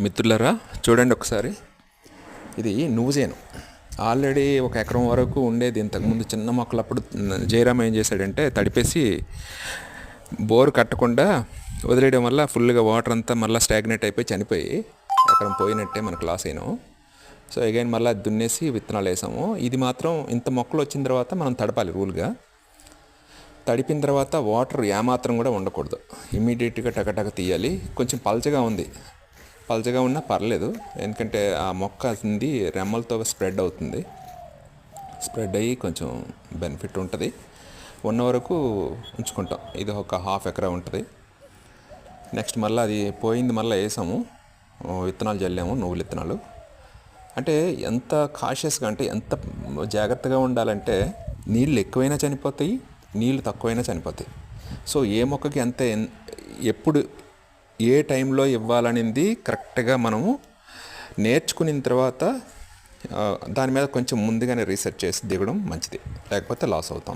మిత్రులరా చూడండి ఒకసారి. ఇది నువ్వుజేను ఆల్రెడీ ఒక ఎకరం వరకు ఉండేది ఇంతకుముందు చిన్న మొక్కలు అప్పుడు జయరామ్ ఏం చేశాడంటే తడిపేసి బోర్ కట్టకుండా వదిలేయడం వల్ల ఫుల్గా వాటర్ అంతా మళ్ళీ స్టాగ్నేట్ అయిపోయి చనిపోయి ఎకరం పోయినట్టే మనకు లాస్ అయినాం. సో అగైన్ మళ్ళీ దున్నేసి విత్తనాలు వేసాము. ఇది మాత్రం ఇంత మొక్కలు వచ్చిన తర్వాత మనం తడపాలి రూల్గా. తడిపిన తర్వాత వాటర్ ఏమాత్రం కూడా ఉండకూడదు. ఇమీడియట్గా టకటక తీయాలి. కొంచెం పల్చగా ఉంది. పలచగా ఉన్నా పర్లేదు. ఎందుకంటే ఆ మొక్క ఉంది రెమ్మలతో స్ప్రెడ్ అవుతుంది. స్ప్రెడ్ అయ్యి కొంచెం బెనిఫిట్ ఉంటుంది. ఉన్న వరకు ఉంచుకుంటాం. ఇది ఒక హాఫ్ ఎకరా ఉంటుంది. నెక్స్ట్ మళ్ళీ అది పోయింది మళ్ళీ వేసాము. విత్తనాలు చల్లాము నువ్వుల విత్తనాలు. అంటే ఎంత కాషియస్గా అంటే ఎంత జాగ్రత్తగా ఉండాలంటే నీళ్ళు ఎక్కువైనా చనిపోతాయి నీళ్ళు తక్కువైనా చనిపోతాయి. సో ఏ మొక్కకి ఎంత ఎప్పుడు ఏ టైంలో ఇవ్వాలనేది కరెక్ట్గా మనము నేర్చుకున్న తర్వాత దాని మీద కొంచెం ముందుగానే రీసెర్చ్ చేసి దిగడం మంచిది. లేకపోతే లాస్ అవుతాం.